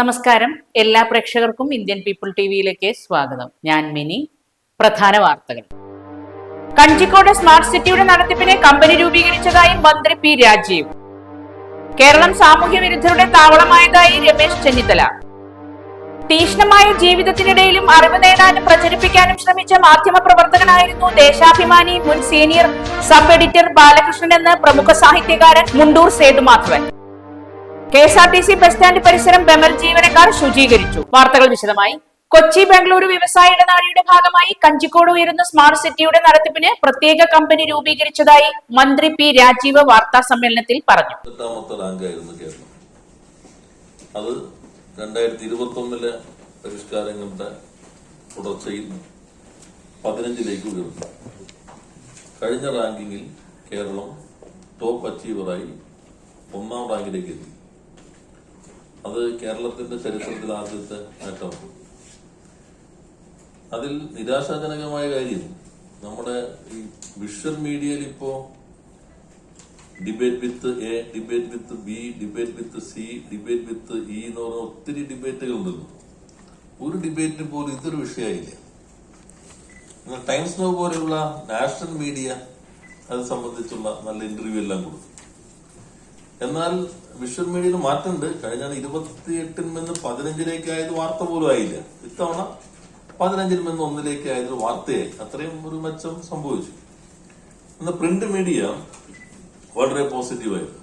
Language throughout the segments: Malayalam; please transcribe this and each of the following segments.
നമസ്കാരം. എല്ലാ പ്രേക്ഷകർക്കും ഇന്ത്യൻ പീപ്പിൾ ടി വിയിലേക്ക് സ്വാഗതം. ഞാൻ മിനി. പ്രധാന വാർത്തകൾ. കഞ്ചിക്കോട് സ്മാർട്ട് സിറ്റിയുടെ നടത്തിപ്പിനെ കമ്പനി രൂപീകരിച്ചതായി മന്ത്രി പി രാജീവ്. കേരളം സാമൂഹ്യ വിരുദ്ധരുടെ താവളമായതായി രമേശ് ചെന്നിത്തല. തീക്ഷ്ണമായ ജീവിതത്തിനിടയിലും അറിവ് നേടാനും പ്രചരിപ്പിക്കാനും ശ്രമിച്ച മാധ്യമ പ്രവർത്തകനായിരുന്നു ദേശാഭിമാനി മുൻ സീനിയർ സബ് എഡിറ്റർ ബാലകൃഷ്ണൻ എന്ന പ്രമുഖ സാഹിത്യകാരൻ Mundur Sethumadhavan. K S R T C bus stand പരിസരം ബെമൽ ജീവനക്കാർ ശുചീകരിച്ചു. വാർത്തകൾ വിശദമായി. കൊച്ചി ബംഗളൂരു വ്യവസായ ഇടനാഴിയുടെ ഭാഗമായി കഞ്ചിക്കോട് ഉയരുന്ന സ്മാർട്ട് സിറ്റിയുടെ നടത്തിപ്പിന് പ്രത്യേക കമ്പനി രൂപീകരിച്ചതായി മന്ത്രി പി രാജീവ് വാർത്താ സമ്മേളനത്തിൽ പറഞ്ഞു രണ്ടായിരത്തി ഇരുപത്തി ഒന്നിലെ പരിഷ്കാരങ്ങളുടെ തുടർച്ചയിൽ പതിനഞ്ചിലേക്ക് ഉയർന്നു. കഴിഞ്ഞ റാങ്കിങ്ങിൽ കേരളം ടോപ്പ് അച്ചീവറായി ഒന്നാം റാങ്കിലേക്ക് എത്തി. അത് കേരളത്തിന്റെ ചരിത്രത്തിൽ ആദ്യത്തെ നേട്ടമാണ്. അതിൽ നിരാശാജനകമായ കാര്യം നമ്മുടെ ഈ വിഷ്വൽ മീഡിയയിൽ ഇപ്പോ debate with A debate with B debate with C debate with E എന്ന് പറഞ്ഞ ഒത്തിരി ഡിബേറ്റുകൾ ഉണ്ടല്ലോ ഒരു ഡിബേറ്റിന് പോലും ഇതൊരു വിഷയമായില്ല. ടൈംസ് നോ പോലെയുള്ള നാഷണൽ മീഡിയ അത് സംബന്ധിച്ചുള്ള നല്ല ഇന്റർവ്യൂ എല്ലാം കൊടുത്തു എന്നാൽ വിഷ്വൽ മീഡിയയിൽ മാറ്റമുണ്ട്. കഴിഞ്ഞ ഇരുപത്തിയെട്ടിൽ നിന്ന് പതിനഞ്ചിലേക്കായത് വാർത്ത പോലും ആയില്ല. ഇത്തവണ പതിനഞ്ചിൽ നിന്ന് ഒന്നിലേക്ക് ആയത് വാർത്തയായി. അത്രയും ഒരു മെച്ചം സംഭവിച്ചു. എന്നാൽ പ്രിന്റ് മീഡിയ വളരെ പോസിറ്റീവായിരുന്നു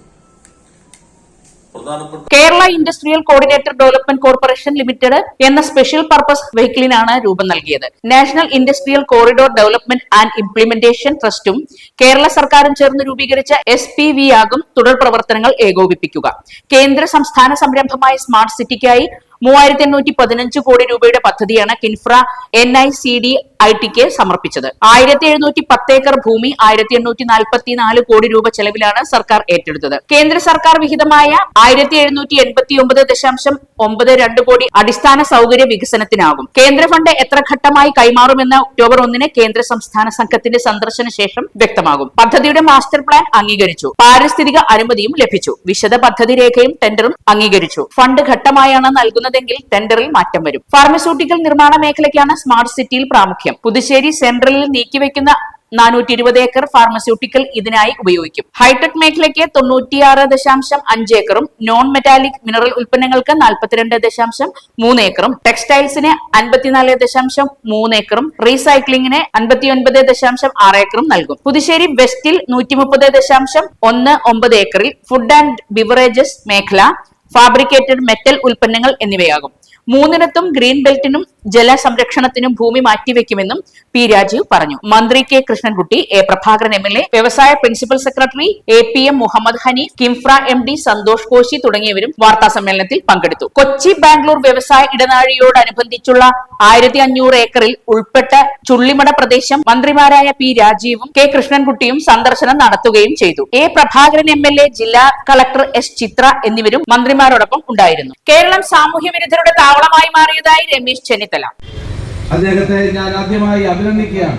Kerala industrial coordinator development corporation limited എന്ന സ്പെഷ്യൽ പർപ്പസ് വെഹിക്കിളിനാണ് രൂപം നൽകിയത്. National industrial corridor development and implementation ട്രസ്റ്റും Kerala സർക്കാരും ചേർന്ന് രൂപീകരിച്ച എസ് പി വി ആകും തുടർ പ്രവർത്തനങ്ങൾ ഏകോപിപ്പിക്കുക. കേന്ദ്ര സംസ്ഥാന സംരംഭമായ സ്മാർട്ട് സിറ്റിക്കായി മൂവായിരത്തി എണ്ണൂറ്റി പതിനഞ്ച് കോടി രൂപയുടെ പദ്ധതിയാണ് Kinfra N I C D I tick സമർപ്പിച്ചത്. ആയിരത്തി എഴുന്നൂറ്റി പത്ത് ഏക്കർ ഭൂമി ആയിരത്തി എണ്ണൂറ്റി നാൽപ്പത്തി നാല് കോടി രൂപ ചെലവിലാണ് സർക്കാർ ഏറ്റെടുത്തത്. കേന്ദ്ര സർക്കാർ വിഹിതമായ ആയിരത്തി എഴുന്നൂറ്റി എൺപത്തി ഒമ്പത് ദശാംശം ഒമ്പത് രണ്ട് കോടി അടിസ്ഥാന സൗകര്യ വികസനത്തിനാകും. കേന്ദ്ര ഫണ്ട് എത്ര ഘട്ടമായി കൈമാറുമെന്ന് ഒക്ടോബർ ഒന്നിന് കേന്ദ്ര സംസ്ഥാന സംഘത്തിന്റെ സന്ദർശന ശേഷം വ്യക്തമാകും. പദ്ധതിയുടെ മാസ്റ്റർ പ്ലാൻ അംഗീകരിച്ചു. പാരിസ്ഥിതിക അനുമതിയും ലഭിച്ചു. വിശദ പദ്ധതി രേഖയും ടെൻഡറും അംഗീകരിച്ചു. ഫണ്ട് ഘട്ടമായാണ് നൽകുന്നതെങ്കിൽ ടെൻഡറിൽ മാറ്റം വരും. ഫാർമസ്യൂട്ടിക്കൽ നിർമ്മാണ മേഖലയ്ക്കാണ് സ്മാർട്ട് സിറ്റിയിൽ പ്രാമുഖ്യം. പുതുശ്ശേരി സെൻട്രലിൽ നീക്കിവെക്കുന്ന നാനൂറ്റി ഇരുപത് ഏക്കർ ഫാർമസ്യൂട്ടിക്കൽ ഇതിനായി ഉപയോഗിക്കും. ഹൈടെക് മേഖലയ്ക്ക് തൊണ്ണൂറ്റിയാറ് ദശാംശം അഞ്ച് ഏക്കറും നോൺ മെറ്റാലിക് മിനറൽ ഉൽപ്പന്നങ്ങൾക്ക് നാൽപ്പത്തിരണ്ട് ദശാംശം മൂന്ന് ഏക്കറും ടെക്സ്റ്റൈൽസിന് അൻപത്തിനാല് ദശാംശം മൂന്ന് ഏക്കറും റീസൈക്ലിംഗിന് അൻപത്തിയൊൻപത് ദശാംശം ആറ് ഏക്കറും നൽകും. പുതുശ്ശേരി വെസ്റ്റിൽ നൂറ്റി മുപ്പത് ദശാംശം ഒന്ന് ഒമ്പത് ഏക്കറിൽ ഫുഡ് ആൻഡ് ബിവറേജസ് മേഖല ഫാബ്രിക്കേറ്റഡ് മെറ്റൽ ഉൽപ്പന്നങ്ങൾ എന്നിവയാകും. മൂന്നിടത്തും ഗ്രീൻ ബെൽറ്റിനും ജലസംരക്ഷണത്തിനും ഭൂമി മാറ്റിവെക്കുമെന്നും പി രാജീവ് പറഞ്ഞു. മന്ത്രി K Krishnankutty A Prabhakaran M L A വ്യവസായ principal secretary A P M Muhammad Hanif Kinfra M D Santhosh Koshy തുടങ്ങിയവരും വാർത്താ സമ്മേളനത്തിൽ പങ്കെടുത്തു. കൊച്ചി ബാംഗ്ലൂർ വ്യവസായ ഇടനാഴിയോടനുബന്ധിച്ചുള്ള ആയിരത്തി അഞ്ഞൂറ് ഏക്കറിൽ ഉൾപ്പെട്ട ചുള്ളിമട പ്രദേശം മന്ത്രിമാരായ പി രാജീവും കെ കൃഷ്ണൻകുട്ടിയും സന്ദർശനം നടത്തുകയും ചെയ്തു. A Prabhakaran M L A ജില്ലാ കളക്ടർ എസ് ചിത്ര എന്നിവരും മന്ത്രിമാരോടൊപ്പം ഉണ്ടായിരുന്നു. കേരളം സാമൂഹ്യ വിരുദ്ധരുടെ താവളമായി മാറിയതായി രമേശ് ചെന്നിത്തല. അദ്ദേഹത്തെ ഞാൻ ആദ്യമായി അഭിനന്ദിക്കുകയാണ്.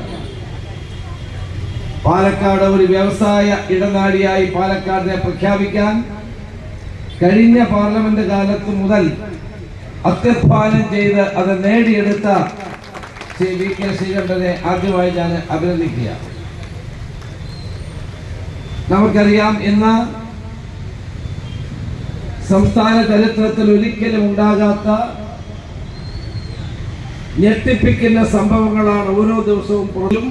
പാലക്കാട് ഒരു വ്യവസായ ഇടനാഴിയായി പാലക്കാടിനെ പ്രഖ്യാപിക്കാൻ കഴിഞ്ഞ പാർലമെന്റ് കാലത്ത് മുതൽ അത്യധ്വാനം ചെയ്ത് അത് നേടിയെടുത്ത ശ്രീ വി കെ ശ്രീകണ്ഠനെ ആദ്യമായി ഞാൻ അഭിനന്ദിക്കുക നമുക്കറിയാം ഇന്ന് സംസ്ഥാന ചരിത്രത്തിൽ ഒരിക്കലും ഉണ്ടാകാത്ത ഞെട്ടിപ്പിക്കുന്ന സംഭവങ്ങളാണ് ഓരോ ദിവസവും പുറത്തും.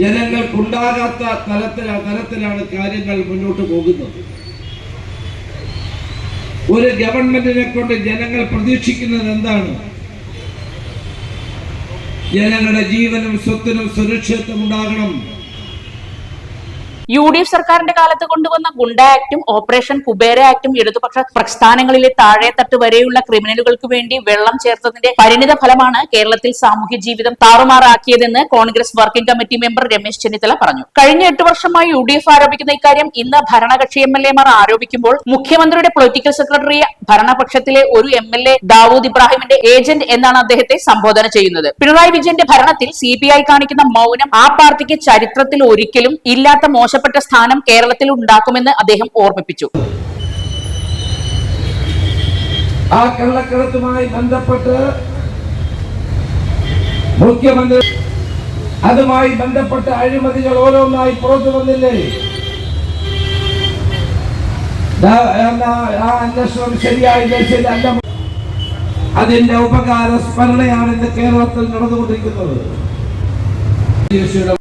ജനങ്ങൾക്കുണ്ടാകാത്ത തലത്തിലാണ് തലത്തിലാണ് കാര്യങ്ങൾ മുന്നോട്ട് പോകുന്നത്. ഒരു ഗവൺമെന്റിനെ കൊണ്ട് ജനങ്ങൾ പ്രതീക്ഷിക്കുന്നത് എന്താണ്? ജനങ്ങളുടെ ജീവനും സ്വത്തിനും സുരക്ഷിതത്വം ഉണ്ടാകണം. യു ഡി എഫ് സർക്കാരിന്റെ കാലത്ത് കൊണ്ടുവന്ന ഗുണ്ട ആക്ടും ഓപ്പറേഷൻ കുബേര ആക്ടും ഇടതുപക്ഷ പ്രസ്ഥാനങ്ങളിലെ താഴെത്തട്ട് വരെയുള്ള ക്രിമിനലുകൾക്ക് വേണ്ടി വെള്ളം ചേർത്തതിന്റെ പരിണിത ഫലമാണ് കേരളത്തിൽ സാമൂഹ്യ ജീവിതം താറുമാറാക്കിയതെന്ന് Congress working committee member Ramesh Chennithala പറഞ്ഞു. കഴിഞ്ഞ എട്ട് വർഷമായി യു ഡി എഫ് ആരോപിക്കുന്ന ഇക്കാര്യം ഇന്ന് ഭരണകക്ഷി എം എൽ എമാർ ആരോപിക്കുമ്പോൾ മുഖ്യമന്ത്രിയുടെ പൊളിറ്റിക്കൽ സെക്രട്ടറി ഭരണപക്ഷത്തിലെ ഒരു എം എൽ എ ദാവൂദ് ഇബ്രാഹിമിന്റെ ഏജന്റ് എന്നാണ് അദ്ദേഹത്തെ സംബോധന ചെയ്യുന്നത്. പിണറായി വിജയന്റെ ഭരണത്തിൽ സി കാണിക്കുന്ന മൗനം ആ പാർട്ടിക്ക് ചരിത്രത്തിൽ ഒരിക്കലും ഇല്ലാത്ത മോശപ്പെട്ട സ്ഥാനം കേരളത്തിൽ ഉണ്ടാക്കുമെന്ന് അദ്ദേഹം ഓർമ്മിപ്പിച്ചു. ആ കള്ളക്കടത്തുമായി ബന്ധപ്പെട്ട് മുഖ്യമന്ത്രി അതുമായി ബന്ധപ്പെട്ട അഴിമതികൾ ഓരോന്നായി പുറത്തു വന്നില്ലേ? അന്വേഷണം ശരിയല്ല. അതിന്റെ ഉപകാര സ്മരണയാണ് ഇന്ന് കേരളത്തിൽ നടന്നുകൊണ്ടിരിക്കുന്നത്.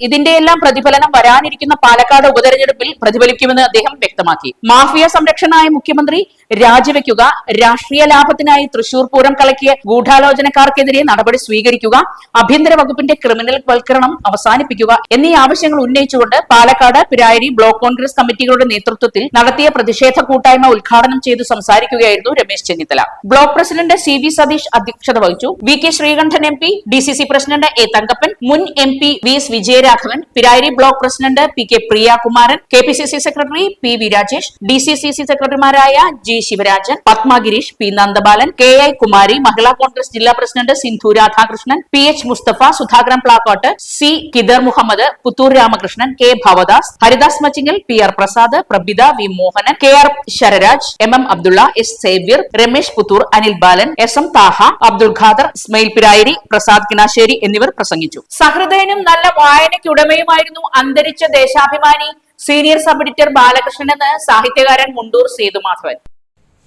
ഇതിന്റെ എല്ലാം പ്രതിഫലനം വരാനിരിക്കുന്ന പാലക്കാട് ഉപതെരഞ്ഞെടുപ്പിൽ പ്രതിഫലിക്കുമെന്ന് അദ്ദേഹം വ്യക്തമാക്കി. മാഫിയ സംരക്ഷണനായ മുഖ്യമന്ത്രി രാജിവെക്കുക രാഷ്ട്രീയ ലാഭത്തിനായി തൃശൂർ പൂരം കളക്കിയ ഗൂഢാലോചനക്കാർക്കെതിരെ നടപടി സ്വീകരിക്കുക ആഭ്യന്തര വകുപ്പിന്റെ ക്രിമിനൽ വൽക്കരണം അവസാനിപ്പിക്കുക എന്നീ ആവശ്യങ്ങൾ ഉന്നയിച്ചുകൊണ്ട് പാലക്കാട് പിരായരി ബ്ലോക്ക് കോൺഗ്രസ് കമ്മിറ്റികളുടെ നേതൃത്വത്തിൽ നടത്തിയ പ്രതിഷേധ കൂട്ടായ്മ ഉദ്ഘാടനം ചെയ്തു സംസാരിക്കുകയായിരുന്നു Ramesh Chennithala. Block president C V Satheesh അധ്യക്ഷത വഹിച്ചു. V K Sreekandan M P D C C president A Thankappan മുൻ M P V S Vijayaraghavan Pirayiri block president P K Priyakumaran K P C C secretary P V Rajesh D C C C സെക്രട്ടറിമാരായ G Sivarajan Padma Gireesh P Nandabalan K I Kumari Mahila Congress ജില്ലാ president Sindhu Radhakrishnan P H Musthafa Sudhakaran Plakkot C Kidar Muhammad Puthur Ramakrishnan K Bhavadas Haridas Machingal P R Prasad Prabitha V Mohanan K R Shararaj M M Abdulla S Xavier Ramesh Puthur Anil Balan S M Thaha Abdul Khader Ismail Pirayiri Prasad Kinassery എന്നിവർ പ്രസംഗിച്ചു. സഹൃദയനും നല്ല വായനയ്ക്കുടമയുമായിരുന്നു അന്തരിച്ച Deshabhimani senior sub editor Balakrishnan എന്ന് സാഹിത്യകാരൻ മുണ്ടൂർ സേതുമാധവൻ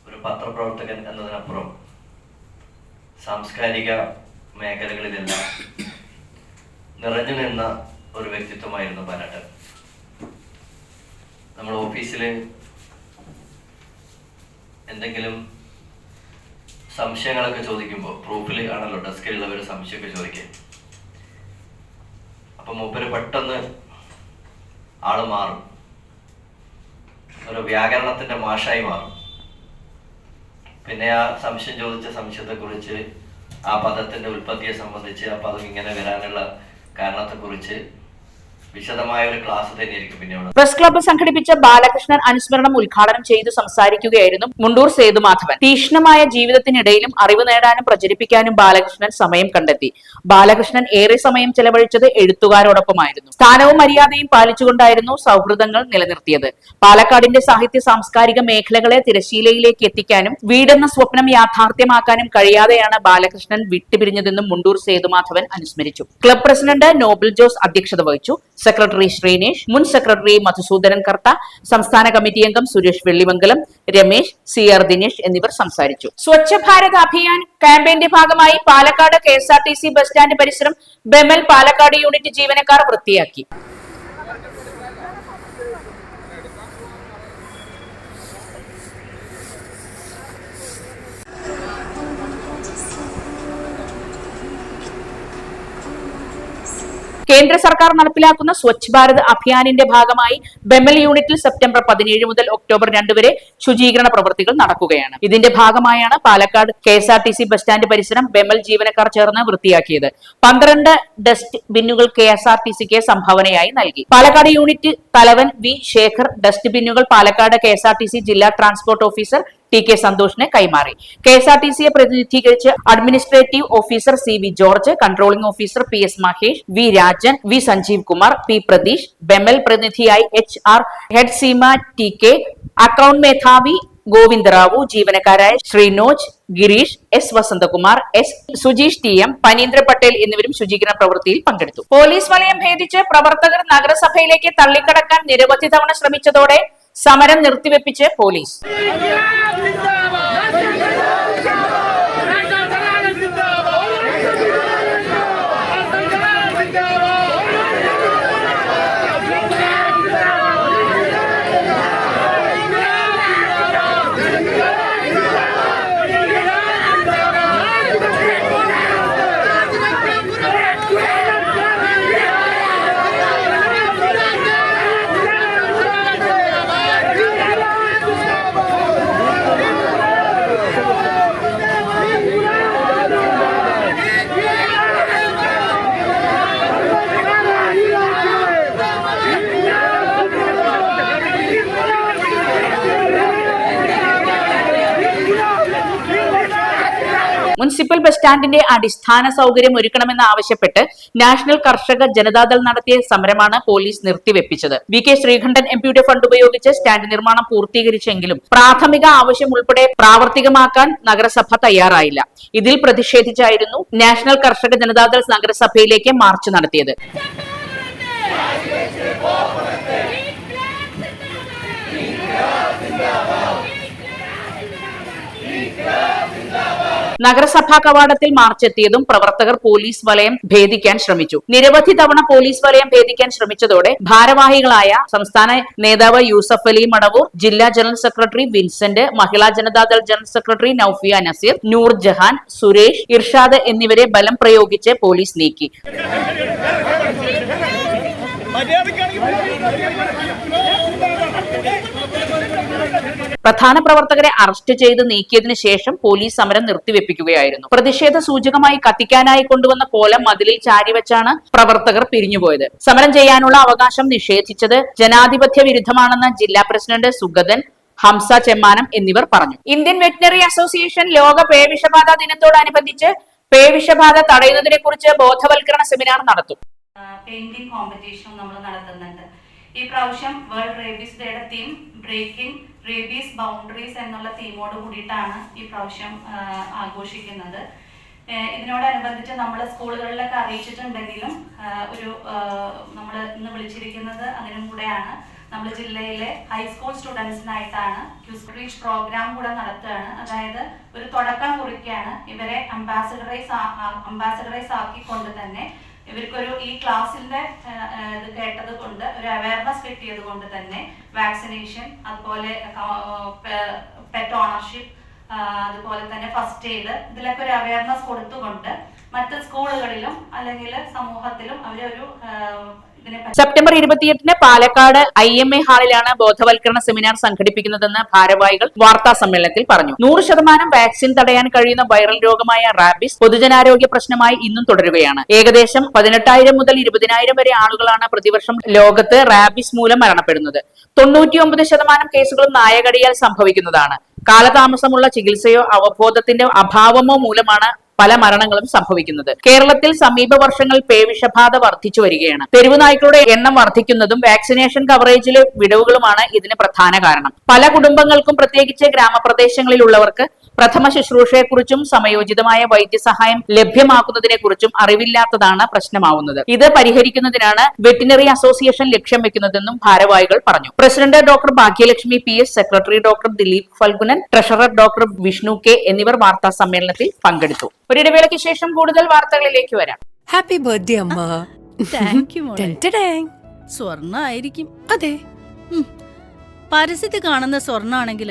ഒരു പത്രപ്രവർത്തകൻ എന്നതിനപ്പുറം സാംസ്കാരിക മേഖലകളിലെല്ലാം നിറഞ്ഞു നിന്ന ഒരു വ്യക്തിത്വമായിരുന്നു ബാലട്ടൻ നമ്മൾ ഓഫീസിൽ എന്തെങ്കിലും സംശയങ്ങളൊക്കെ ചോദിക്കുമ്പോൾ പ്രൂഫിൽ ആണല്ലോ ഡെസ്കിലുള്ളവർ സംശയമൊക്കെ ചോദിക്കുക അപ്പം മൂപ്പര് പെട്ടെന്ന് ആൾ മാറും. ഒരു വ്യാകരണത്തിന്റെ മാഷായി മാറും. പിന്നെ ആ സംശയം ചോദിച്ച സംശയത്തെ കുറിച്ച് ആ പദത്തിന്റെ ഉൽപ്പത്തിയെ സംബന്ധിച്ച് ആ പദം ഇങ്ങനെ വരാനുള്ള കാരണത്തെക്കുറിച്ച് വിശദമായ ഒരു ക്ലാസ് പ്രസ് ക്ലബ്ബ് സംഘടിപ്പിച്ച ബാലകൃഷ്ണൻ അനുസ്മരണം ഉദ്ഘാടനം ചെയ്തു സംസാരിക്കുകയായിരുന്നു മുണ്ടൂർ സേതുമാധവൻ. തീക്ഷ്ണമായ ജീവിതത്തിനിടയിലും അറിവ് നേടാനും പ്രചരിപ്പിക്കാനും ബാലകൃഷ്ണൻ സമയം കണ്ടെത്തി. ബാലകൃഷ്ണൻ ഏറെ സമയം ചെലവഴിച്ചത് എഴുത്തുകാരോടൊപ്പമായിരുന്നു. സ്ഥാനവും മര്യാദയും പാലിച്ചുകൊണ്ടായിരുന്നു സൗഹൃദങ്ങൾ നിലനിർത്തിയത്. പാലക്കാടിന്റെ സാഹിത്യ സാംസ്കാരിക മേഖലകളെ തിരശീലയിലേക്ക് എത്തിക്കാനും വീടെന്ന സ്വപ്നം യാഥാർത്ഥ്യമാക്കാനും കഴിയാതെയാണ് ബാലകൃഷ്ണൻ വിട്ടുപിരിഞ്ഞതെന്നും മുണ്ടൂർ സേതുമാധവൻ അനുസ്മരിച്ചു. ക്ലബ് പ്രസിഡന്റ് നോബൽ ജോസ് അധ്യക്ഷത വഹിച്ചു. സെക്രട്ടറി ശ്രീനേഷ് മുൻ സെക്രട്ടറി മധുസൂദനൻ കർത്ത സംസ്ഥാന കമ്മിറ്റി അംഗം സുരേഷ് വെള്ളിമംഗലം രമേശ് സി ആർ ദിനേശ് എന്നിവർ സംസാരിച്ചു. സ്വച്ഛ ഭാരത് അഭിയാൻ ക്യാമ്പയിന്റെ ഭാഗമായി Palakkad K S R T C bus stand പരിസരം ബെമൽ പാലക്കാട് യൂണിറ്റ് ജീവനക്കാർ വൃത്തിയാക്കി. കേന്ദ്ര സർക്കാർ നടപ്പിലാക്കുന്ന സ്വച്ഛ് ഭാരത് അഭിയാനിന്റെ ഭാഗമായി ബെമൽ യൂണിറ്റിൽ സെപ്റ്റംബർ പതിനേഴ് മുതൽ ഒക്ടോബർ രണ്ട് വരെ ശുചീകരണ പ്രവൃത്തികൾ നടക്കുകയാണ്. ഇതിന്റെ ഭാഗമായാണ് Palakkad K S R T C bus stand പരിസരം ബെമൽ ജീവനക്കാർ ചേർന്ന് വൃത്തിയാക്കിയത്. പന്ത്രണ്ട് ഡസ്റ്റ് ബിന്നുകൾ കെ എസ് ആർ ടി സിക്ക് സംഭാവനയായി നൽകി. പാലക്കാട് യൂണിറ്റ് തലവൻ V Shekhar dust ബിന്നുകൾ Palakkad K S R T C ജില്ലാ ട്രാൻസ്പോർട്ട് ഓഫീസർ ടി കെ സന്തോഷിന് കൈമാറി. കെ എസ് ആർ ടി സിയെ പ്രതിനിധീകരിച്ച് administrative officer C V George controlling officer P S Mahesh V Rajan V Sanjeev Kumar P Pratheesh BEML പ്രതിനിധിയായി H R head Seema T K account മേധാവി Govindarao ജീവനക്കാരായ Sreenoj Gireesh S Vasanthakumar S Sujeesh T M Paneendra Patel എന്നിവരും ശുചീകരണ പ്രവൃത്തിയിൽ പങ്കെടുത്തു. പോലീസ് വലയം ഭേദിച്ച് പ്രവർത്തകർ നഗരസഭയിലേക്ക് തള്ളിക്കടക്കാൻ നിരവധി തവണ ശ്രമിച്ചതോടെ സമരം നിർത്തിവെപ്പിച്ച് പോലീസ്. ബസ് സ്റ്റാൻഡിന്റെ അടിസ്ഥാന സൗകര്യം ഒരുക്കണമെന്ന് ആവശ്യപ്പെട്ട് നാഷണൽ കർഷക ജനതാദൾ നടത്തിയ സമരമാണ് പോലീസ് നിർത്തിവെപ്പിച്ചത്. വി കെ ശ്രീകണ്ഠൻ എം പിയുടെ ഫണ്ട് ഉപയോഗിച്ച് സ്റ്റാൻഡ് നിർമ്മാണം പൂർത്തീകരിച്ചെങ്കിലും പ്രാഥമിക ആവശ്യം ഉൾപ്പെടെ പ്രാവർത്തികമാക്കാൻ നഗരസഭ തയ്യാറായില്ല. ഇതിൽ പ്രതിഷേധിച്ചായിരുന്നു നാഷണൽ കർഷക ജനതാദൾ നഗരസഭയിലേക്ക് മാർച്ച് നടത്തിയത്. നഗരസഭാ കവാടത്തിൽ മാർച്ചെത്തിയതും പ്രവർത്തകർ പോലീസ് വലയം ഭേദിക്കാൻ ശ്രമിച്ചു. നിരവധി തവണ പോലീസ് വലയം ഭേദിക്കാൻ ശ്രമിച്ചതോടെ ഭാരവാഹികളായ സംസ്ഥാന നേതാവ് യൂസഫ് അലി മടവൂർ ജില്ലാ general secretary Vincent Mahila Janata Dal general secretary Noufiya Naseer Noor Jahan Suresh Irshad എന്നിവരെ ബലം പ്രയോഗിച്ച് പോലീസ് നീക്കി. പ്രധാന പ്രവർത്തകരെ അറസ്റ്റ് ചെയ്ത് നീക്കിയതിനു ശേഷം പോലീസ് സമരം നിർത്തിവെപ്പിക്കുകയായിരുന്നു. പ്രതിഷേധ സൂചകമായി കത്തിക്കാനായി കൊണ്ടുവന്ന കോലം മതിലിൽ ചാരിവെച്ചാണ് പ്രവർത്തകർ പിരിഞ്ഞുപോയത്. സമരം ചെയ്യാനുള്ള അവകാശം നിഷേധിച്ചത് ജനാധിപത്യ വിരുദ്ധമാണെന്ന് ജില്ലാ പ്രസിഡന്റ് സുഗതൻ ഹംസ ചെമ്മാനം എന്നിവർ പറഞ്ഞു. ഇന്ത്യൻ വെറ്റിനറി അസോസിയേഷൻ ലോക പേവിഷബാധ ദിനത്തോടനുബന്ധിച്ച് പേവിഷബാധ തടയുന്നതിനെ കുറിച്ച് ബോധവൽക്കരണ സെമിനാർ നടത്തും. പെയിന്റിംഗ് കോമ്പറ്റീഷനും നമ്മൾ നടത്തുന്നുണ്ട്. ഈ പ്രാവശ്യം വേൾഡ് റേബീസ് ഡേയുടെ തീം ബ്രേക്കിംഗ് റേബീസ് ബൗണ്ടറീസ് എന്നുള്ള തീമോട് കൂടിയിട്ടാണ് ഈ പ്രാവശ്യം ആഘോഷിക്കുന്നത്. ഇതിനോടനുബന്ധിച്ച് നമ്മൾ സ്കൂളുകളിലൊക്കെ അറിയിച്ചിട്ടുണ്ടെങ്കിലും ഒരു നമ്മൾ ഇന്ന് വിളിച്ചിരിക്കുന്നത് അതിനും കൂടെയാണ്. നമ്മൾ ജില്ലയിലെ ഹൈസ്കൂൾ സ്റ്റുഡൻസിനായിട്ടാണ് ക്യൂസ് പ്രോഗ്രാം കൂടെ നടത്തുകയാണ്. അതായത് ഒരു തുടക്കം കുറിക്കുകയാണ്. ഇവരെ അംബാസഡറൈസ് അംബാസഡറൈസ് ആക്കിക്കൊണ്ട് തന്നെ ഇവർക്കൊരു ഈ ക്ലാസ്സിന്റെ ഇത് കേട്ടത് കൊണ്ട് ഒരു അവയർനെസ് കിട്ടിയത് കൊണ്ട് തന്നെ വാക്സിനേഷൻ അതുപോലെ പെറ്റ് ഓണർഷിപ്പ് അതുപോലെ തന്നെ ഫസ്റ്റ് എയ്ഡ് ഇതിലൊക്കെ ഒരു അവയർനെസ് കൊടുത്തുകൊണ്ട് മറ്റ് സ്കൂളുകളിലും അല്ലെങ്കിൽ സമൂഹത്തിലും അവരൊരു സെപ്റ്റംബർ ഇരുപത്തിയെട്ടിന് പാലക്കാട് ഐ എം എ ഹാളിലാണ് ബോധവൽക്കരണ സെമിനാർ സംഘടിപ്പിക്കുന്നതെന്ന് ഭാരവാഹികൾ വാർത്താ സമ്മേളനത്തിൽ പറഞ്ഞു. നൂറ് ശതമാനം വാക്സിൻ തടയാൻ കഴിയുന്ന വൈറൽ രോഗമായ റാബിസ് പൊതുജനാരോഗ്യ പ്രശ്നമായി ഇന്നും തുടരുകയാണ്. ഏകദേശം പതിനെട്ടായിരം മുതൽ ഇരുപതിനായിരം വരെ ആളുകളാണ് പ്രതിവർഷം ലോകത്ത് റാബിസ് മൂലം മരണപ്പെടുന്നത്. തൊണ്ണൂറ്റിയൊമ്പത് ശതമാനം കേസുകളും നായകടിയാൽ സംഭവിക്കുന്നതാണ്. കാലതാമസമുള്ള ചികിത്സയോ അവബോധത്തിന്റെ അഭാവമോ മൂലമാണ് പല മരണങ്ങളും സംഭവിക്കുന്നത്. കേരളത്തിൽ സമീപ വർഷങ്ങൾ പേവിഷബാധ വർദ്ധിച്ചു വരികയാണ്. തെരുവു നായ്ക്കളുടെ എണ്ണം വർദ്ധിക്കുന്നതും വാക്സിനേഷൻ കവറേജിലെ വിടവുകളുമാണ് ഇതിന് പ്രധാന കാരണം. പല കുടുംബങ്ങൾക്കും പ്രത്യേകിച്ച് ഗ്രാമപ്രദേശങ്ങളിലുള്ളവർക്ക് പ്രഥമ ശുശ്രൂഷയെക്കുറിച്ചും സമയോചിതമായ വൈദ്യസഹായം ലഭ്യമാക്കുന്നതിനെക്കുറിച്ചും അറിവില്ലാത്തതാണ് പ്രശ്നമാവുന്നത്. ഇത് പരിഹരിക്കുന്നതിനാണ് വെറ്റിനറി അസോസിയേഷൻ ലക്ഷ്യം വെക്കുന്നതെന്നും ഭാരവാഹികൾ പറഞ്ഞു. President doctor Bhagyalakshmi P S secretary doctor Dileep Phalgunan treasurer doctor Vishnu K എന്നിവർ വാർത്താ സമ്മേളനത്തിൽ പങ്കെടുത്തു. ഒരിടവേളയ്ക്ക് ശേഷം കൂടുതൽ വാർത്തകളിലേക്ക് വരാം. ഹാപ്പി ബർത്ത്ഡേ അമ്മ. താങ്ക് യു മോളെ. ടെന്റഡാങ്. സ്വർണായിരിക്കും. അതെ. പരസ്യത്തിൽ കാണുന്ന സ്വർണാണെങ്കിൽ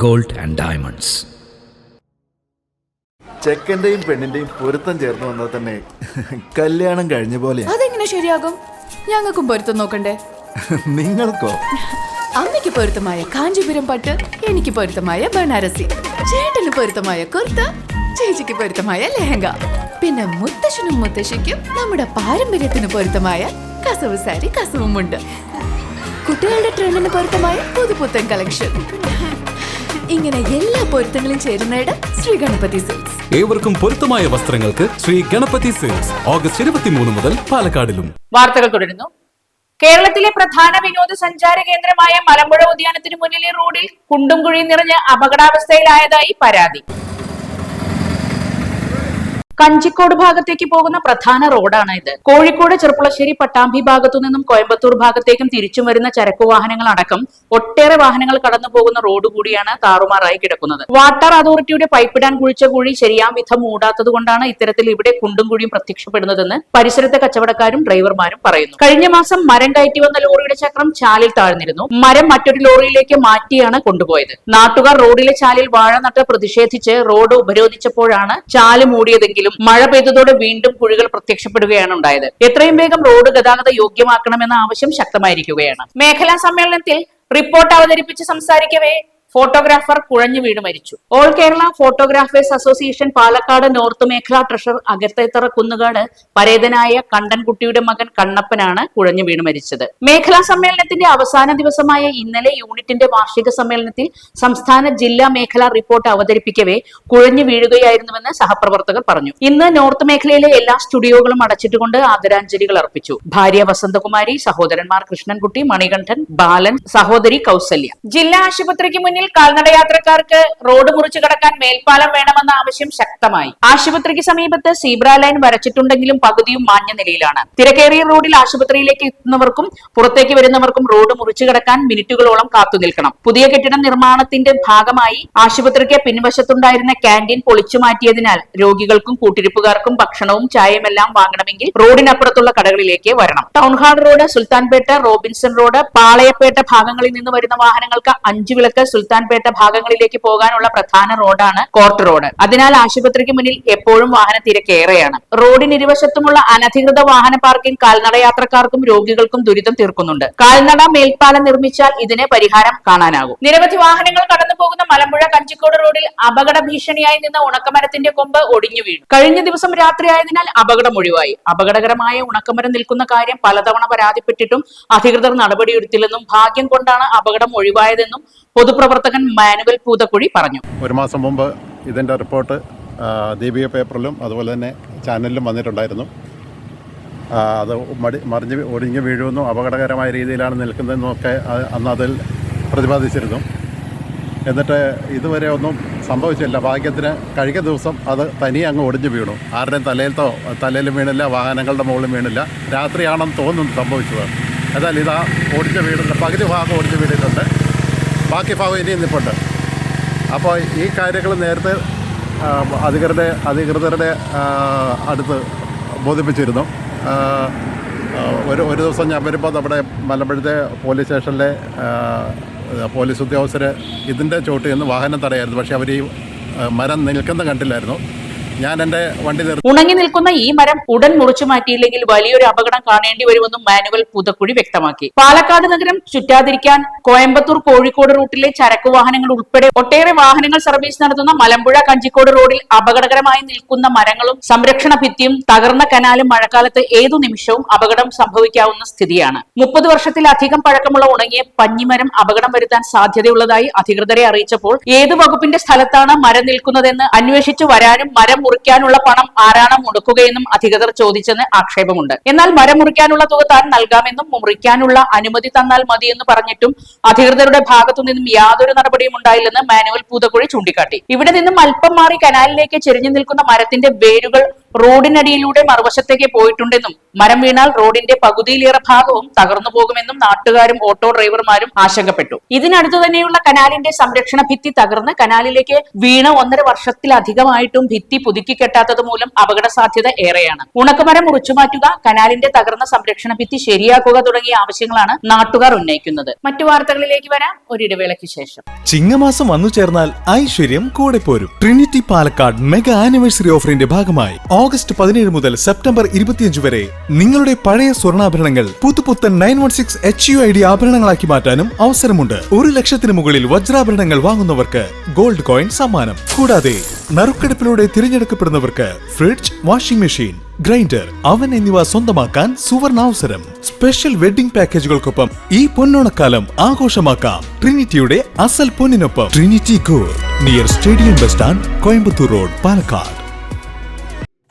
gold and diamonds. ചെക്കന്റെയും പെണ്ണിന്റെയും പൊരുത്തം ചേർന്ന് വന്നാൽ തന്നെ കല്യാണം കഴിഞ്ഞ പോലെ അതെങ്ങനെ ശരിയാകും? ഞങ്ങൾക്കും പൊരുത്തം നോക്കണ്ടേ? നിങ്ങൾക്കോ? അമ്മയ്ക്ക് പൊരുത്തമായ കാഞ്ചീപുരം പട്ട് എനിക്ക് പൊരുത്തമായ ബനാരസി ചേട്ടന് പൊരുത്തമായ കുർത്ത ചേച്ചിക്ക് പൊരുത്തമായ ലെഹങ്ക. പിന്നെ മുത്തശ്ശനും മുത്തശ്ശിക്കും നമ്മുടെ പാരമ്പര്യത്തിന് പൊരുത്തമായ കസവ് സാരി കസവുമുണ്ട്. കുട്ടികളുടെ ട്രെൻഡിന് പൊരുത്തമായ പുതുപുത്തൻ കളക്ഷൻ. ഇങ്ങനെ എല്ലാ പൊരുത്തങ്ങളും ചേരുന്നയിടം ശ്രീ ഗണപതി സിൽക്സ് ഏവർക്കും പൊരുത്തമായ വസ്ത്രങ്ങൾക്ക് ശ്രീ ഗണപതി സിൽക്സ് ഓഗസ്റ്റ് ഇരുപത്തിമൂന്ന് മുതൽ പാലക്കാടിലും. വാർത്തകൾ തുടരുന്നു. കേരളത്തിലെ പ്രധാന വിനോദസഞ്ചാര കേന്ദ്രമായ മലമ്പുഴ ഉദ്യാനത്തിന് മുന്നിലെ റോഡിൽ കുണ്ടും കുഴിയും നിറഞ്ഞ് അപകടാവസ്ഥയിലായതായി പരാതി. കഞ്ചിക്കോട് ഭാഗത്തേക്ക് പോകുന്ന പ്രധാന റോഡാണ് ഇത്. കോഴിക്കോട് ചെറുപ്പുളശ്ശേരി പട്ടാമ്പി ഭാഗത്തു നിന്നും കോയമ്പത്തൂർ ഭാഗത്തേക്കും തിരിച്ചും വരുന്ന ചരക്കു വാഹനങ്ങൾ അടക്കം ഒട്ടേറെ വാഹനങ്ങൾ കടന്നു പോകുന്ന റോഡ് കൂടിയാണ് താറുമാറായി കിടക്കുന്നത്. വാട്ടർ അതോറിറ്റിയുടെ പൈപ്പിടാൻ കുഴിച്ച കുഴി ശരിയാം വിധം മൂടാത്തത് കൊണ്ടാണ് ഇത്തരത്തിൽ ഇവിടെ കുണ്ടും കുഴിയും പ്രത്യക്ഷപ്പെടുന്നതെന്ന് പരിസരത്തെ കച്ചവടക്കാരും ഡ്രൈവർമാരും പറയുന്നു. കഴിഞ്ഞ മാസം മരം കയറ്റി വന്ന ലോറിയുടെ ചക്രം ചാലിൽ താഴ്ന്നിരുന്നു. മരം മറ്റൊരു ലോറിയിലേക്ക് മാറ്റിയാണ് കൊണ്ടുപോയത്. നാട്ടുകാർ റോഡിലെ ചാലിൽ വാഴ നട്ട് പ്രതിഷേധിച്ച് റോഡ് ഉപരോധിച്ചപ്പോഴാണ് ചാൽ മൂടിയതെങ്കിലും എങ്കിലും മഴ പെയ്തതോടെ വീണ്ടും കുഴികൾ പ്രത്യക്ഷപ്പെടുകയാണ് ഉണ്ടായത്. എത്രയും വേഗം റോഡ് ഗതാഗത യോഗ്യമാക്കണമെന്ന ആവശ്യം ശക്തമായിരിക്കുകയാണ്. മേഖലാ സമ്മേളനത്തിൽ റിപ്പോർട്ട് അവതരിപ്പിച്ച് സംസാരിക്കവേ ഫോട്ടോഗ്രാഫർ കുഴഞ്ഞു വീണ് മരിച്ചു. All Kerala photographers association Palakkad north മേഖലാ ട്രഷറർ അകത്തേത്തറ കുന്നുകാട് പരേതനായ കണ്ടൻകുട്ടിയുടെ മകൻ കണ്ണപ്പനാണ് കുഴഞ്ഞു വീണ് മരിച്ചത്. മേഖലാ സമ്മേളനത്തിന്റെ അവസാന ദിവസമായ ഇന്നലെ യൂണിറ്റിന്റെ വാർഷിക സമ്മേളനത്തിൽ സംസ്ഥാന ജില്ലാ മേഖലാ റിപ്പോർട്ട് അവതരിപ്പിക്കവേ കുഴഞ്ഞു വീഴുകയായിരുന്നുവെന്ന് സഹപ്രവർത്തകർ പറഞ്ഞു. ഇന്ന് നോർത്ത് മേഖലയിലെ എല്ലാ സ്റ്റുഡിയോകളും അടച്ചിട്ടുകൊണ്ട് ആദരാഞ്ജലികൾ അർപ്പിച്ചു. ഭാര്യ വസന്തകുമാരി സഹോദരന്മാർ കൃഷ്ണൻകുട്ടി മണികണ്ഠൻ ബാലൻ സഹോദരി കൗസല്യ. ജില്ലാ ആശുപത്രിക്ക് മുന്നിൽ കാൽനട യാത്രക്കാർക്ക് റോഡ് മുറിച്ചു കടക്കാൻ മേൽപ്പാലം വേണമെന്ന ആവശ്യം ശക്തമായി. ആശുപത്രിക്ക് സമീപത്ത് സീബ്ര ലൈൻ വരച്ചിട്ടുണ്ടെങ്കിലും പകുതിയും മാഞ്ഞ നിലയിലാണ്. തിരക്കേറിയ റോഡിൽ ആശുപത്രിയിലേക്ക് എത്തുന്നവർക്കും പുറത്തേക്ക് വരുന്നവർക്കും റോഡ് മുറിച്ചു കടക്കാൻ മിനിറ്റുകളോളം കാത്തു നിൽക്കണം. പുതിയ കെട്ടിട നിർമ്മാണത്തിന്റെ ഭാഗമായി ആശുപത്രിക്ക് പിൻവശത്തുണ്ടായിരുന്ന ക്യാന്റീൻ പൊളിച്ചു മാറ്റിയതിനാൽ രോഗികൾക്കും കൂട്ടിരിപ്പുകാർക്കും ഭക്ഷണവും ചായയുമെല്ലാം വാങ്ങണമെങ്കിൽ റോഡിനപ്പുറത്തുള്ള കടകളിലേക്ക് വരണം. Town hall road Sultanpet Robinson road Palayapetta ഭാഗങ്ങളിൽ നിന്ന് വരുന്ന വാഹനങ്ങൾക്ക് അഞ്ചു വിളക്ക് സുൽത്താൻപേട്ട ഭാഗങ്ങളിലേക്ക് പോകാനുള്ള പ്രധാന റോഡാണ് കോർട്ട് റോഡ്. അതിനാൽ ആശുപത്രിക്ക് മുന്നിൽ എപ്പോഴും വാഹന തിരക്കേറെയാണ് റോഡിന് ഇരുവശത്തുമുള്ള അനധികൃത വാഹന പാർക്കിംഗ് കാൽനട യാത്രക്കാർക്കും രോഗികൾക്കും ദുരിതം തീർക്കുന്നുണ്ട്. കാൽനട മേൽപ്പാലം നിർമ്മിച്ചാൽ ഇതിന് പരിഹാരം കാണാനാകും. നിരവധി വാഹനങ്ങൾ കടന്നു പോകുന്ന മലമ്പുഴ കഞ്ചിക്കോട് റോഡിൽ അപകട ഭീഷണിയായി നിന്ന ഉണക്കമരത്തിന്റെ കൊമ്പ് ഒടിഞ്ഞു വീണു. കഴിഞ്ഞ ദിവസം രാത്രിയായതിനാൽ അപകടം ഒഴിവായി. അപകടകരമായ ഉണക്കമരം നിൽക്കുന്ന കാര്യം പലതവണ പരാതിപ്പെട്ടിട്ടും അധികൃതർ നടപടിയെടുത്തില്ലെന്നും ഭാഗ്യം കൊണ്ടാണ് അപകടം ഒഴിവായതെന്നും പൊതുപ്രവർത്തകൻ മാനുവൽ പൂതക്കുഴി പറഞ്ഞു. ഒരു മാസം മുമ്പ് ഇതിന്റെ റിപ്പോർട്ട് ദീപിക പേപ്പറിലും അതുപോലെ തന്നെ ചാനലിലും വന്നിട്ടുണ്ടായിരുന്നു. അത് മടി മറിഞ്ഞ് ഒടിഞ്ഞ് വീഴുമെന്നും അപകടകരമായ രീതിയിലാണ് നിൽക്കുന്നതെന്നും ഒക്കെ അ- അന്ന് അതിൽ പ്രതിപാദിച്ചിരുന്നു. എന്നിട്ട് ഇതുവരെ ഒന്നും സംഭവിച്ചില്ല. ഭാഗ്യത്തിന് കഴിഞ്ഞ ദിവസം അത് തനിയെ അങ്ങ് ഒടിഞ്ഞു വീണു. ആരുടെയും തലയിലത്തോ തലയിലും വീണില്ല വാഹനങ്ങളുടെ മുകളിലും വീണില്ല. രാത്രിയാണെന്ന് തോന്നുന്നു സംഭവിച്ചത്. എന്നാൽ ഇതാ ഓടിച്ച വീടിന്റെ പകുതി ഭാഗം ഒടിഞ്ഞു വീണിട്ടുണ്ട്. ബാക്കി ഭാഗം ഇനിയും നിൽപ്പുണ്ട്. അപ്പോൾ ഈ കാര്യങ്ങൾ നേരത്തെ അധികൃതരെ അധികൃതരുടെ അധികൃതരുടെ അടുത്ത് ബോധിപ്പിച്ചിരുന്നു. ഒരു ഒരു ദിവസം ഞാൻ വരുമ്പോൾ നമ്മുടെ മലമ്പുഴത്തെ പോലീസ് സ്റ്റേഷനിലെ പോലീസ് ഉദ്യോഗസ്ഥർ ഇതിന്റെ ചോട്ടിൽ നിന്ന് വാഹനം തടയായിരുന്നു. പക്ഷേ അവർ ഈ മരം നിൽക്കുന്ന കണ്ടില്ലായിരുന്നു. ഞാൻ എന്റെ വണ്ടി നിർത്തി. ഉണങ്ങി നിൽക്കുന്ന ഈ മരം ഉടൻ മുറിച്ചു മാറ്റിയില്ലെങ്കിൽ വലിയൊരു അപകടം കാണേണ്ടി വരുമെന്നും മാനുവൽ പുതക്കുഴി വ്യക്തമാക്കി. പാലക്കാട് നഗരം ചുറ്റാതിരിക്കാൻ കോയമ്പത്തൂർ കോഴിക്കോട് റൂട്ടിലെ ചരക്ക് വാഹനങ്ങൾ ഉൾപ്പെടെ ഒട്ടേറെ വാഹനങ്ങൾ സർവീസ് നടത്തുന്ന മലമ്പുഴ കഞ്ചിക്കോട് റോഡിൽ അപകടകരമായി നിൽക്കുന്ന മരങ്ങളും സംരക്ഷണ ഭിത്തിയും തകർന്ന കനാലും മഴക്കാലത്ത് ഏതു നിമിഷവും അപകടം സംഭവിക്കാവുന്ന സ്ഥിതിയാണ്. മുപ്പത് വർഷത്തിലധികം പഴക്കമുള്ള ഉണങ്ങിയ പഞ്ഞിമരം അപകടം വരുത്താൻ സാധ്യതയുള്ളതായി അധികൃതരെ അറിയിച്ചപ്പോൾ ഏത് വകുപ്പിന്റെ സ്ഥലത്താണ് മരം നിൽക്കുന്നതെന്ന് അന്വേഷിച്ചു വരാനും മരം മുറിക്കാനുള്ള പണം ആരാണ് മുടക്കുകയെന്നും അധികൃതർ ചോദിച്ചെന്ന് ആക്ഷേപമുണ്ട്. എന്നാൽ മരം മുറിക്കാനുള്ള തുക താൻ നൽകാമെന്നും മുറിക്കാനുള്ള അനുമതി തന്നാൽ മതിയെന്ന് പറഞ്ഞിട്ടും അധികൃതരുടെ ഭാഗത്തു നിന്നും യാതൊരു നടപടിയും ഉണ്ടായില്ലെന്ന് മാനുവൽ പൂതക്കുഴി ചൂണ്ടിക്കാട്ടി. ഇവിടെ നിന്നും അല്പം മാറി കനാലിലേക്ക് ചെരിഞ്ഞു നിൽക്കുന്ന മരത്തിന്റെ വേരുകൾ റോഡിനടിയിലൂടെ മറുവശത്തേക്ക് പോയിട്ടുണ്ടെന്നും മരം വീണാൽ റോഡിന്റെ പകുതിയിലേറെ ഭാഗവും തകർന്നു പോകുമെന്നും നാട്ടുകാരും ഓട്ടോ ഡ്രൈവർമാരും ആശങ്കപ്പെട്ടു. ഇതിനടുത്തു തന്നെയുള്ള കനാലിന്റെ സംരക്ഷണ ഭിത്തി തകർന്ന് കനാലിലേക്ക് വീണ ഒന്നര വർഷത്തിലധികമായിട്ടും ഭിത്തി പുതുക്കി കെട്ടാത്തത് മൂലം അപകട സാധ്യത ഏറെയാണ്. ഉണക്കമരം മുറിച്ചുമാറ്റുക കനാലിന്റെ തകർന്ന സംരക്ഷണ ഭിത്തി ശരിയാക്കുക തുടങ്ങിയ ആവശ്യങ്ങളാണ് നാട്ടുകാർ ഉന്നയിക്കുന്നത്. മറ്റു വാർത്തകളിലേക്ക് വരാം. ഒരിടവേളയ്ക്ക് ശേഷം. ചിങ്ങമാസം വന്നു ചേർന്നാൽ ഐശ്വര്യം കൂടെ പോരും. ട്രിനിറ്റി പാലക്കാട് മെഗാ ആനിവേഴ്സറി ഓഫറിന്റെ ഭാഗമായി ഓഗസ്റ്റ് പതിനേഴ് മുതൽ സെപ്റ്റംബർ ഇരുപത്തിയഞ്ച് വരെ നിങ്ങളുടെ പഴയ സ്വർണാഭരണങ്ങൾ പുതുപുത്തൻ nine one six H U I D ആഭരണങ്ങളാക്കി മാറ്റാനും അവസരമുണ്ട്. ഒരു ലക്ഷത്തിന് മുകളിൽ വജ്രാഭരണങ്ങൾ വാങ്ങുന്നവർക്ക് ഗോൾഡ് കോയിൻ സമ്മാനം. കൂടാതെ നറുക്കെടുപ്പിലൂടെ തിരഞ്ഞെടുക്കപ്പെടുന്നവർക്ക് fridge washing machine grinder oven എന്നിവ സ്വന്തമാക്കാൻ സുവർണാവസരം. സ്പെഷ്യൽ വെഡിംഗ് പാക്കേജുകൾക്കൊപ്പം ഈ പൊന്നോണക്കാലം ആഘോഷമാക്കാം. ട്രിനിറ്റിയുടെ അസൽ പൊന്നിനൊപ്പം. Trinity gold near stadium bus stand Coimbatore road Palakkad.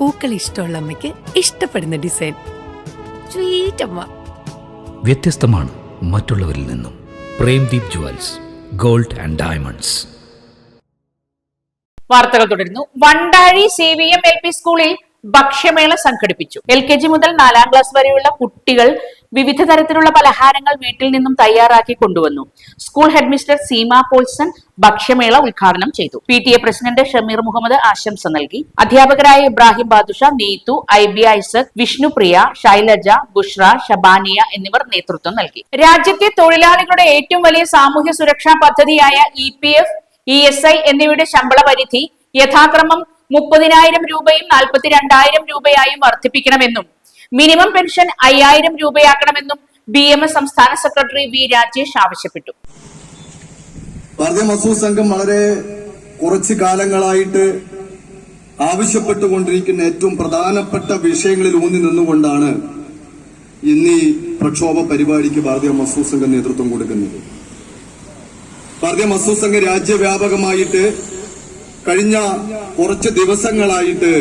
പൂക്കൾ ഇഷ്ടമുള്ള അമ്മയ്ക്ക് ഇഷ്ടപ്പെടുന്ന ഡിസൈൻ. സ്വീറ്റ് അമ്മ. വ്യത്യസ്തമാണ് മറ്റുള്ളവരിൽ നിന്നും. Premdeep jewels gold and diamonds. വാർത്തകൾ തുടരുന്നു. Vandazhi C V M L P സ്കൂളിൽ ഭക്ഷ്യമേള സംഘടിപ്പിച്ചു. എൽ കെ ജി മുതൽ നാലാം ക്ലാസ് വരെയുള്ള കുട്ടികൾ വിവിധ തരത്തിലുള്ള പലഹാരങ്ങൾ വീട്ടിൽ നിന്നും തയ്യാറാക്കി കൊണ്ടുവന്നു. സ്കൂൾ ഹെഡ്മിസ്റ്റർ സീമ പോൾസൺ ഭക്ഷ്യമേള ഉദ്ഘാടനം ചെയ്തു. P T A president Shameer Muhammad ആശംസ നൽകി. അധ്യാപകരായ ഇബ്രാഹിം ബാദുഷ നീതു ഐ ബി ഐസക് വിഷ്ണുപ്രിയ ശൈലജ ബുഷ്ര ഷബാനിയ എന്നിവർ നേതൃത്വം നൽകി. രാജ്യത്തെ തൊഴിലാളികളുടെ ഏറ്റവും വലിയ സാമൂഹ്യ സുരക്ഷാ പദ്ധതിയായ E P F E S I എന്നിവയുടെ ശമ്പള പരിധി യഥാക്രമം മുപ്പതിനായിരം രൂപയും നാൽപ്പത്തിരണ്ടായിരം രൂപയായും വർദ്ധിപ്പിക്കണമെന്നും മിനിമം പെൻഷൻ അയ്യായിരം രൂപയാക്കണമെന്നും ബി എം എസ് സംസ്ഥാന സെക്രട്ടറി വി രാജേഷ് ആവശ്യപ്പെട്ടു. ഭാരതീയ സംഘം വളരെ കുറച്ചു കാലങ്ങളായിട്ട് ആവശ്യപ്പെട്ടുകൊണ്ടിരിക്കുന്ന ഏറ്റവും പ്രധാനപ്പെട്ട വിഷയങ്ങളിൽ ഊന്നി നിന്നുകൊണ്ടാണ് ഇന്ന് ഈ പ്രക്ഷോഭ പരിപാടിക്ക് ഭാരതീയ മസൂർ സംഘം നേതൃത്വം കൊടുക്കുന്നത്. ഭാരതീയ മസൂർ സംഘം രാജ്യവ്യാപകമായിട്ട് കഴിഞ്ഞ കുറച്ച് ദിവസങ്ങളായിട്ട്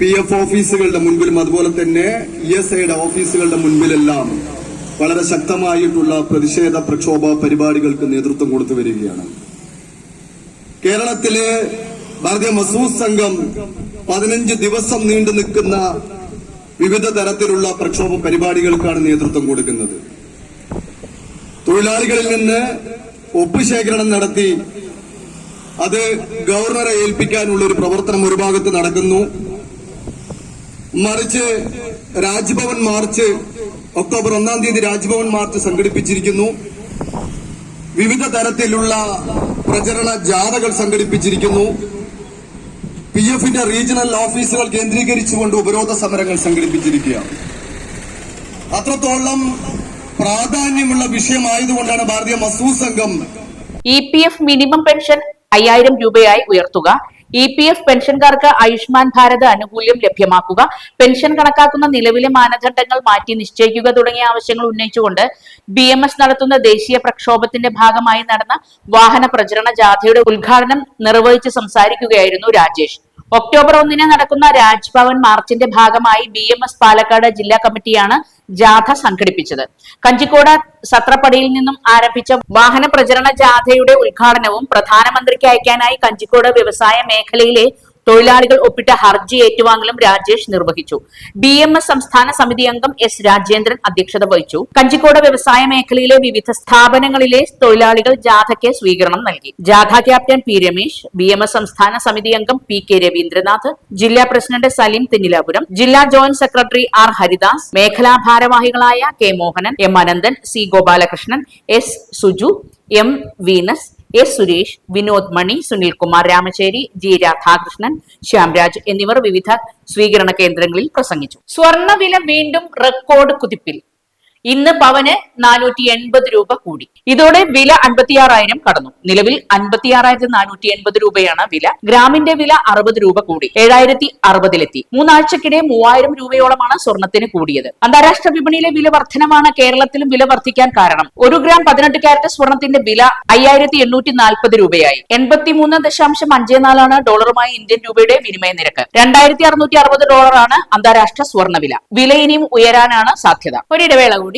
പി എഫ് ഓഫീസുകളുടെ മുൻപിലും അതുപോലെ തന്നെ ഇ എസ് ഐയുടെ ഓഫീസുകളുടെ മുൻപിലെല്ലാം വളരെ ശക്തമായിട്ടുള്ള പ്രതിഷേധ പ്രക്ഷോഭ പരിപാടികൾക്ക് നേതൃത്വം കൊടുത്തു വരികയാണ്. കേരളത്തിലെ ഭാരതീയ മസൂദ് സംഘം പതിനഞ്ച് ദിവസം നീണ്ടു നിൽക്കുന്ന വിവിധ തരത്തിലുള്ള പ്രക്ഷോഭ പരിപാടികൾക്കാണ് നേതൃത്വം കൊടുക്കുന്നത്. തൊഴിലാളികളിൽ നിന്ന് ഒപ്പ് ശേഖരണം നടത്തി അത് ഗവർണറെ ഏൽപ്പിക്കാനുള്ള ഒരു പ്രവർത്തനം ഒരു ഭാഗത്ത് നടക്കുന്നു. മറിച്ച് രാജ്ഭവൻ മാർച്ച് ഒക്ടോബർ ഒന്നാം തീയതി രാജ്ഭവൻ മാർച്ച് സംഘടിപ്പിച്ചിരിക്കുന്നു. വിവിധ തരത്തിലുള്ള പ്രചരണ ജാഥകൾ സംഘടിപ്പിച്ചിരിക്കുന്നു. പി എഫിന്റെ റീജിയണൽ ഓഫീസുകൾ കേന്ദ്രീകരിച്ചുകൊണ്ട് ഉപരോധ സമരങ്ങൾ സംഘടിപ്പിച്ചിരിക്കുകയാണ്. അത്രത്തോളം പ്രാധാന്യമുള്ള വിഷയമായതുകൊണ്ടാണ് Bharatiya Mazdoor Sangh E P F minimum pension അയ്യായിരം രൂപയായി ഉയർത്തുക. ഇ പി എഫ് പെൻഷൻകാർക്ക് ആയുഷ്മാൻ ഭാരത് ആനുകൂല്യം ലഭ്യമാക്കുക. പെൻഷൻ കണക്കാക്കുന്ന നിലവിലെ മാനദണ്ഡങ്ങൾ മാറ്റി നിശ്ചയിക്കുക തുടങ്ങിയ ആവശ്യങ്ങൾ ഉന്നയിച്ചുകൊണ്ട് ബി എം എസ് നടത്തുന്ന ദേശീയ പ്രക്ഷോഭത്തിന്റെ ഭാഗമായി നടന്ന വാഹന പ്രചരണ ജാഥയുടെ ഉദ്ഘാടനം നിർവഹിച്ച് സംസാരിക്കുകയായിരുന്നു രാജേഷ്. ഒക്ടോബർ ഒന്നിന് നടക്കുന്ന രാജ്ഭവൻ മാർച്ചിന്റെ ഭാഗമായി ബി എം എസ് പാലക്കാട് ജില്ലാ കമ്മിറ്റിയാണ് ജാഥ സംഘടിപ്പിച്ചത്. കഞ്ചിക്കോട് സത്രപ്പടിയിൽ നിന്നും ആരംഭിച്ച വാഹന പ്രചരണ ജാഥയുടെ ഉദ്ഘാടനവും പ്രധാനമന്ത്രിക്ക് അയക്കാനായി കഞ്ചിക്കോട് വ്യവസായ മേഖലയിലെ തൊഴിലാളികൾ ഒപ്പിട്ട ഹർജി ഏറ്റുവാങ്ങലും രാജേഷ് നിർവഹിച്ചു. ബി സംസ്ഥാന സമിതി അംഗം എസ് രാജേന്ദ്രൻ അധ്യക്ഷത വഹിച്ചു. കഞ്ചിക്കോട് വ്യവസായ മേഖലയിലെ വിവിധ സ്ഥാപനങ്ങളിലെ തൊഴിലാളികൾ ജാഥയ്ക്ക് സ്വീകരണം നൽകി. ജാഥ ക്യാപ്റ്റൻ പി രമേശ് ബി സംസ്ഥാന സമിതി അംഗം പി കെ രവീന്ദ്രനാഥ് ജില്ലാ പ്രസിഡന്റ് സലീം തിന്നിലാപുരം ജില്ലാ ജോയിന്റ് സെക്രട്ടറി ആർ ഹരിദാസ് മേഖലാ ഭാരവാഹികളായ K Mohanan M Ananthan C Gopalakrishnan S Suju M Venus S Suresh Vinod Mani Sunilkumar Ramacheri G Radhakrishnan Shyamraj എന്നിവർ വിവിധ സ്വീകരണ കേന്ദ്രങ്ങളിൽ പ്രസംഗിച്ചു. സ്വർണവില വീണ്ടും റെക്കോർഡ് കുതിപ്പിൽ. ഇന്ന് പവന് നാനൂറ്റി എൺപത് രൂപ കൂടി. ഇതോടെ വില അൻപത്തിയാറായിരം കടന്നു. നിലവിൽ അൻപത്തിയാറായിരത്തി നാനൂറ്റി എൺപത് രൂപയാണ് വില. ഗ്രാമിന്റെ വില അറുപത് രൂപ കൂടി. ഏഴായിരത്തി അറുപതിലെത്തി. മൂന്നാഴ്ചക്കിടെ മൂവായിരം രൂപയോളമാണ് സ്വർണത്തിന് കൂടിയത്. അന്താരാഷ്ട്ര വിപണിയിലെ വില വർധനമാണ് കേരളത്തിലും വില വർദ്ധിക്കാൻ കാരണം. ഒരു ഗ്രാം പതിനെട്ട് ക്യാരറ്റ് സ്വർണത്തിന്റെ വില അയ്യായിരത്തി എണ്ണൂറ്റി നാൽപ്പത് രൂപയായി. എൺപത്തിമൂന്ന് ദശാംശം അഞ്ച് നാലാണ് ഡോളറുമായി ഇന്ത്യൻ രൂപയുടെ വിനിമയ നിരക്ക്. രണ്ടായിരത്തി അറുന്നൂറ്റി അറുപത് ഡോളറാണ് അന്താരാഷ്ട്ര സ്വർണവില വില ഇനിയും ഉയരാനാണ് സാധ്യത. ഒരിടവേള കൂടി.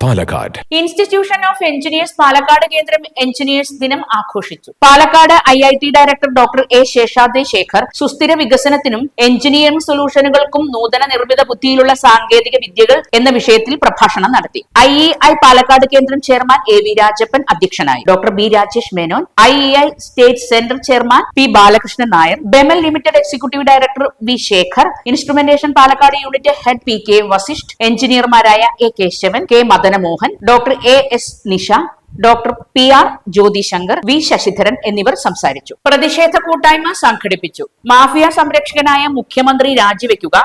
Palakkad. Institution of engineers Palakkad കേന്ദ്രം എഞ്ചിനീയേഴ്സ് ദിനം ആഘോഷിച്ചു. Palakkad I I T director doctor A Seshadri Sekhar സുസ്ഥിര വികസനത്തിനും എഞ്ചിനീയറിംഗ് സൊല്യൂഷനുകൾക്കും നൂതന നിർമ്മിത ബുദ്ധിയിലുള്ള സാങ്കേതിക വിദ്യകൾ എന്ന വിഷയത്തിൽ പ്രഭാഷണം നടത്തി. ഐ ഇ ഐ പാലക്കാട് കേന്ദ്രം ചെയർമാൻ എ വി രാജപ്പൻ അധ്യക്ഷനായി. Doctor B Rajesh Menon I E I state centre chairman P Balakrishnan Nair BEML limited executive director V Sekhar instrumentation Palakkad unit head P K Vasisht എഞ്ചിനീയർമാരായ A Kesavan K Madanamohan doctor A S Nisha doctor P R Jyothi Shankar V Sasidharan എന്നിവർ സംസാരിച്ചു. പ്രതിഷേധ കൂട്ടായ്മ സംഘടിപ്പിച്ചു. മാഫിയ സംരക്ഷകനായ മുഖ്യമന്ത്രി രാജിവെക്കുക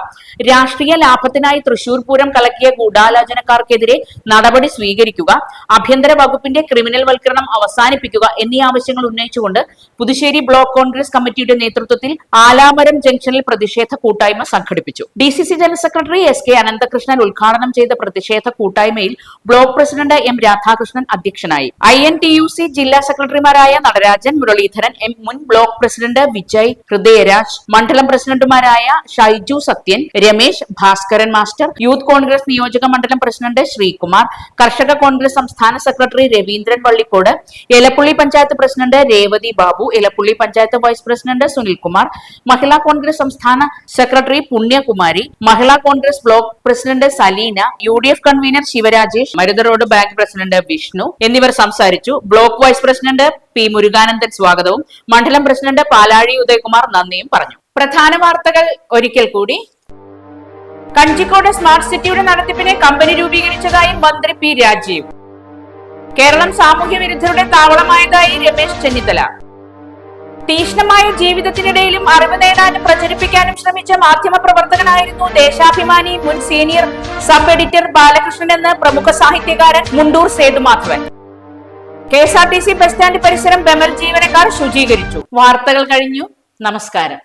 രാഷ്ട്രീയ ലാഭത്തിനായി തൃശൂർ പൂരം കലക്കിയ ഗൂഢാലോചനക്കാർക്കെതിരെ നടപടി സ്വീകരിക്കുക ആഭ്യന്തര വകുപ്പിന്റെ ക്രിമിനൽ വൽക്കരണം അവസാനിപ്പിക്കുക എന്നീ ആവശ്യങ്ങൾ ഉന്നയിച്ചുകൊണ്ട് പുതുശ്ശേരി ബ്ലോക്ക് കോൺഗ്രസ് കമ്മിറ്റിയുടെ നേതൃത്വത്തിൽ ആലാമരം ജംഗ്ഷനിൽ പ്രതിഷേധ കൂട്ടായ്മ സംഘടിപ്പിച്ചു. D C C general secretary S K Ananthakrishnan ഉദ്ഘാടനം ചെയ്ത പ്രതിഷേധ കൂട്ടായ്മയിൽ ബ്ലോക്ക് പ്രസിഡന്റ് എം രാധാകൃഷ്ണൻ അധ്യക്ഷനായി I N T U C ജില്ലാ സെക്രട്ടറിമാരായ നടരാജൻ മുരളീധരൻ എം മുൻ ബ്ലോക്ക് പ്രസിഡന്റ് വിജയ് ഹൃദയരാജ് മണ്ഡലം പ്രസിഡന്റുമാരായ ഷൈജു സത്യൻ രമേശ് ഭാസ്കരൻ മാസ്റ്റർ യൂത്ത് കോൺഗ്രസ് നിയോജക മണ്ഡലം പ്രസിഡന്റ് ശ്രീകുമാർ കർഷക കോൺഗ്രസ് സംസ്ഥാന secretary Raveendran Vallikode Elappully panchayat president Revathi Babu Elappully panchayat vice president Sunilkumar Mahila Congress സംസ്ഥാന secretary Punyakumari Mahila Congress block president Saleena U D F convener Sivarajesh Marutharode bank president Vishnu എന്നിവർ സംസാരിച്ചു. Block vice president P Murugananthan സ്വാഗതവും. മണ്ഡലം പ്രസിഡന്റ് പാലാഴി ഉദയകുമാർ നന്ദിയും പറഞ്ഞു. പ്രധാന വാർത്തകൾ ഒരിക്കൽ കൂടി. കഞ്ചിക്കോട് സ്മാർട്ട് സിറ്റിയുടെ നടത്തിപ്പിനെ കമ്പനി രൂപീകരിച്ചതായി മന്ത്രി പി രാജീവ്. കേരളം സാമൂഹ്യ വിരുദ്ധരുടെ താവളമായതായി രമേശ് ചെന്നിത്തല. തീഷ്ണമായ ജീവിതത്തിനിടയിലും അറിവ് നേടാനും പ്രചരിപ്പിക്കാനും ശ്രമിച്ച മാധ്യമ പ്രവർത്തകനായിരുന്നു ദേശാഭിമാനി മുൻ സീനിയർ സബ് എഡിറ്റർ ബാലകൃഷ്ണൻ എന്ന് പ്രമുഖ സാഹിത്യകാരൻ Mundur Sethumadhavan. K S R T C bus stand പരിസരം ബെമൽ ജീവനക്കാർ ശുചീകരിച്ചു. വാർത്തകൾ കഴിഞ്ഞു. നമസ്കാരം.